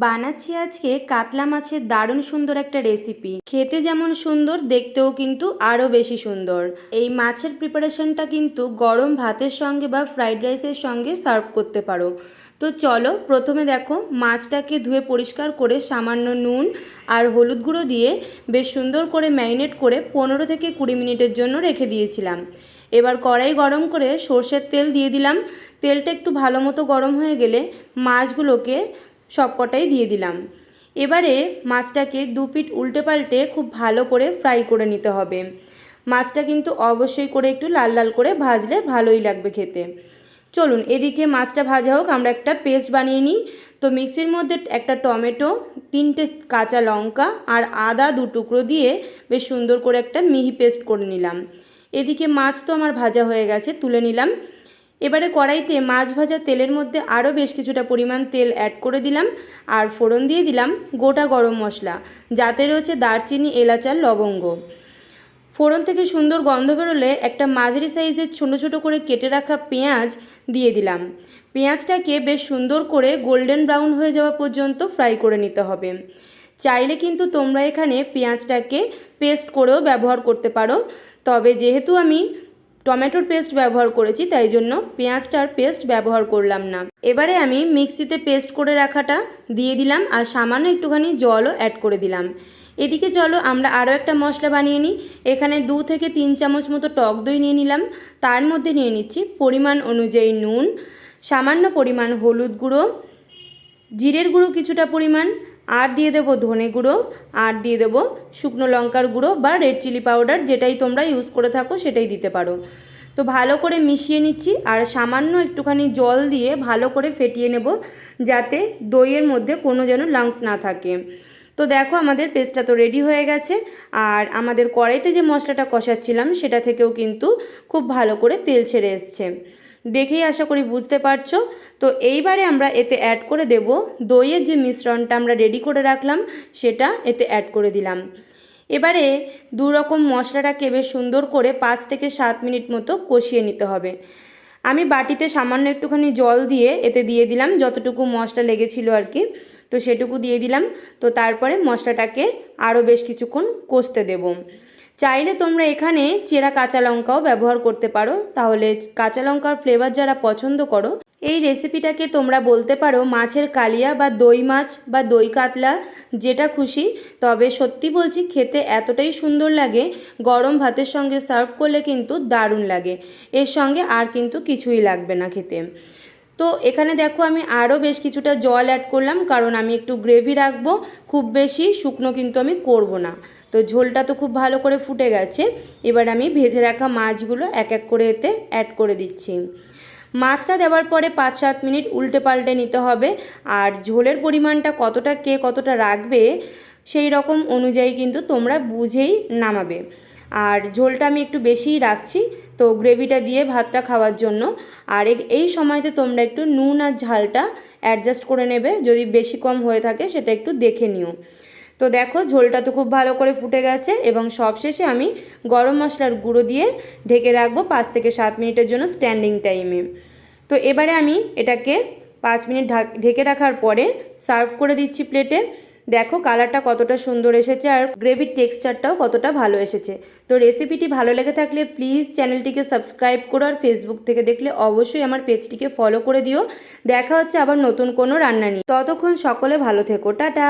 বানাচ্ছি আজকে কাতলা মাছের দারুণ সুন্দর একটা রেসিপি খেতে যেমন সুন্দর, দেখতেও কিন্তু আরও বেশি সুন্দর। এই মাছের প্রিপারেশনটা কিন্তু গরম ভাতের সঙ্গে বা ফ্রাইড রাইসের সঙ্গে সার্ভ করতে পারো। তো চলো, প্রথমে দেখো মাছটাকে ধুয়ে পরিষ্কার করে সামান্য নুন আর হলুদ গুঁড়ো দিয়ে বেশ সুন্দর করে ম্যারিনেট করে পনেরো থেকে কুড়ি মিনিটের জন্য রেখে দিয়েছিলাম। এবার কড়াই গরম করে সর্ষের তেল দিয়ে দিলাম। তেলটা একটু ভালো মতো গরম হয়ে গেলে মাছগুলোকে সবকটাই দিয়ে দিলাম। এবারে মাছটাকে দু পিঠ উল্টে পাল্টে খুব ভালো করে ফ্রাই করে নিতে হবে। মাছটা কিন্তু অবশ্যই করে একটু লাল লাল করে ভাজলে ভালোই লাগবে খেতে। চলুন, এদিকে মাছটা ভাজা হোক, আমরা একটা পেস্ট বানিয়ে নিই। তো মিক্সির মধ্যে একটা টমেটো, তিনটে কাঁচা লঙ্কা আর আদা দু টুকরো দিয়ে বেশ সুন্দর করে একটা মিহি পেস্ট করে নিলাম। এদিকে মাছ তো আমার ভাজা হয়ে গেছে, তুলে নিলাম। এবারে কড়াইতে মাছ ভাজা তেলের মধ্যে আরও বেশ কিছুটা পরিমাণ তেল অ্যাড করে দিলাম আর ফোড়ন দিয়ে দিলাম গোটা গরম মশলা। যাতে রয়েছে দারচিনি, এলাচ আর লবঙ্গ। ফোড়ন থেকে সুন্দর গন্ধ বেরোলে একটা মাঝারি সাইজের ছোটো ছোটো করে কেটে রাখা পেঁয়াজ দিয়ে দিলাম। পেঁয়াজটাকে বেশ সুন্দর করে গোল্ডেন ব্রাউন হয়ে যাওয়া পর্যন্ত ফ্রাই করে নিতে হবে। চাইলে কিন্তু তোমরা এখানে পেঁয়াজটাকে পেস্ট করেও ব্যবহার করতে পারো। তবে যেহেতু আমি টমেটোর পেস্ট ব্যবহার করেছি, তাই জন্য পেঁয়াজটার পেস্ট ব্যবহার করলাম না। এবারে আমি মিক্সিতে পেস্ট করে রাখাটা দিয়ে দিলাম আর সামান্য একটুখানি জলও অ্যাড করে দিলাম। এদিকে চলো আমরা আরও একটা মশলা বানিয়ে নিই। এখানে দু থেকে তিন চামচ মতো টক দই নিয়ে নিলাম। তার মধ্যে নিয়ে নিচ্ছি পরিমাণ অনুযায়ী নুন, সামান্য পরিমাণ হলুদ গুঁড়ো, জিরের গুঁড়ো কিছুটা পরিমাণ আর দিয়ে দেবো ধনে গুঁড়ো, আর দিয়ে দেবো শুকনো লঙ্কার গুঁড়ো বা রেড চিলি পাউডার যেটাই তোমরা ইউজ করে থাকো সেটাই দিতে পারো। তো ভালো করে মিশিয়ে নিচ্ছি আর সামান্য একটুখানি জল দিয়ে ভালো করে ফেটিয়ে নেব যাতে দইয়ের মধ্যে কোনো যেন লাংস না থাকে। তো দেখো আমাদের পেস্টটা তো রেডি হয়ে গেছে আর আমাদের কড়াইতে যে মশলাটা কষাচ্ছিলাম সেটা থেকেও কিন্তু খুব ভালো করে তেল ছেড়ে এসছে। দেখেই আশা করি বুঝতে পারছ। তো এইবারে আমরা এতে অ্যাড করে দেব দইয়ের যে মিশ্রণটা আমরা রেডি করে রাখলাম, সেটা এতে অ্যাড করে দিলাম। এবারে দু রকম মশলাটাকে বেশ সুন্দর করে পাঁচ থেকে সাত মিনিট মতো কষিয়ে নিতে হবে। আমি বাটিতে সামান্য একটুখানি জল দিয়ে এতে দিয়ে দিলাম, যতটুকু মশলা লেগেছিল আর কি, তো সেটুকু দিয়ে দিলাম। তো তারপরে মশলাটাকে আরও বেশ কিছুক্ষণ কষতে দেবো। চাইলে তোমরা এখানে চেরা কাঁচা লঙ্কাও ব্যবহার করতে পারো। তাহলে কাঁচা লঙ্কার ফ্লেভার যারা পছন্দ করো, এই রেসিপিটাকে তোমরা বলতে পারো মাছের কালিয়া বা দই মাছ বা দই কাতলা, যেটা খুশি। তবে সত্যি বলছি, খেতে এতটাই সুন্দর লাগে, গরম ভাতের সঙ্গে সার্ভ করলে কিন্তু দারুণ লাগে। এর সঙ্গে আর কিন্তু কিছুই লাগবে না খেতে। তো এখানে দেখো আমি আরও বেশ কিছুটা জল অ্যাড করলাম, কারণ আমি একটু গ্রেভি রাখব, খুব বেশি শুকনো কিন্তু আমি করব না। তো ঝোলটা তো খুব ভালো করে ফুটে গেছে, এবার আমি ভেজে রাখা মাছগুলো এক এক করে এতে অ্যাড করে দিচ্ছি। মাছটা দেওয়ার পরে পাঁচ সাত মিনিট উল্টে পাল্টে নিতে হবে, আর ঝোলের পরিমাণটা কতটা কে কতটা রাখবে, সেই রকম অনুযায়ী কিন্তু তোমরা বুঝেই নামাবে। আর ঝোলটা আমি একটু বেশিই রাখছি। তো গ্রেভিটা দিয়ে ভাতটা খাওয়ার জন্য। আর এই সময়তে তোমরা একটু নুন আর ঝালটা অ্যাডজাস্ট করে নেবে। যদি বেশি কম হয়ে থাকে সেটা একটু দেখে নিও। তো দেখো, ঝোলটা তো খুব ভালো করে ফুটে গেছে এবং সবশেষে আমি গরম মশলার গুঁড়ো দিয়ে ঢেকে রাখব পাঁচ থেকে সাত মিনিটের জন্য স্ট্যান্ডিং টাইমে তো এবারে আমি এটাকে পাঁচ মিনিট ঢেকে রাখার পরে সার্ভ করে দিচ্ছি প্লেটে দেখো কালারটা কতটা সুন্দর এসেছে আর গ্রেভির টেক্সচারটাও কতটা ভালো এসেছে। তো রেসিপিটি ভালো লেগে থাকলে প্লিজ চ্যানেলটিকে সাবস্ক্রাইব করো আর ফেসবুক থেকে দেখলে অবশ্যই আমার পেজটিকে ফলো করে দিও। দেখা হচ্ছে আবার নতুন কোনো রান্না নিয়ে। ততক্ষণ সকলে ভালো থেকো। টাটা!